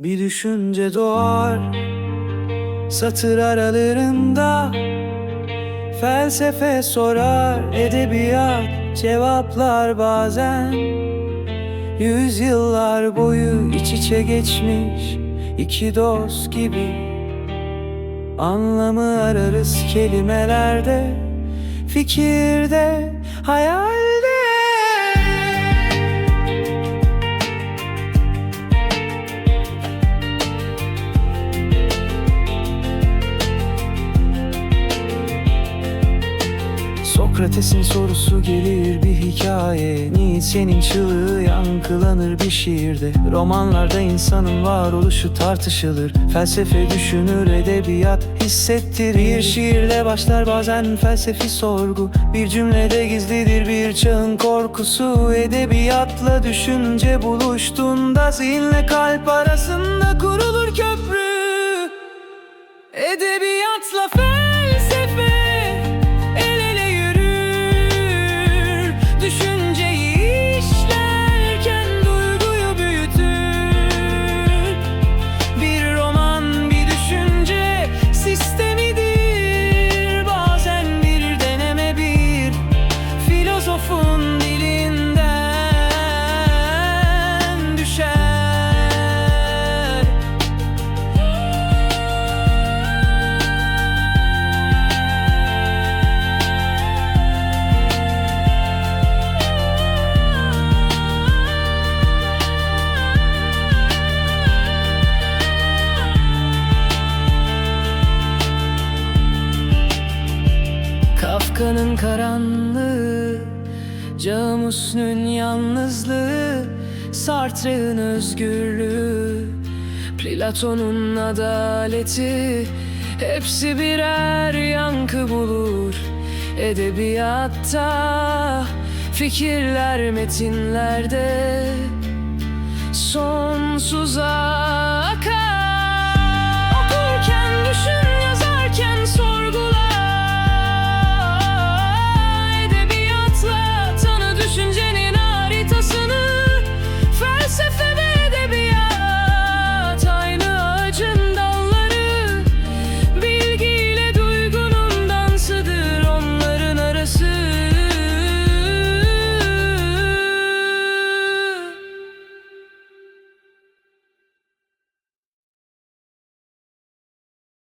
Bir düşünce doğar Satır aralarında. Felsefe sorar Edebiyat cevaplar bazen. Yüzyıllar boyu iç içe geçmiş iki dost gibi. Anlamı ararız kelimelerde Fikirde, hayalde Sokrates'in sorusu gelir bir hikaye. Nietzsche'nin çığlığı yankılanır bir şiirde. Romanlarda insanın varoluşu tartışılır. Felsefe düşünür, edebiyat hissettirir. Şiirle başlar bazen felsefi sorgu. Bir cümlede gizlidir bir çağın korkusu. Edebiyatla düşünce buluştuğunda Zihinle kalp arasında kurulur köprü. Edebiyatla felsefe Kafka'nın karanlığı Camus'un yalnızlığı Sartre'ın özgürlüğü Platon'un adaleti. Hepsi birer yankı bulur Edebiyatta Fikirler metinlerde. Sonsuza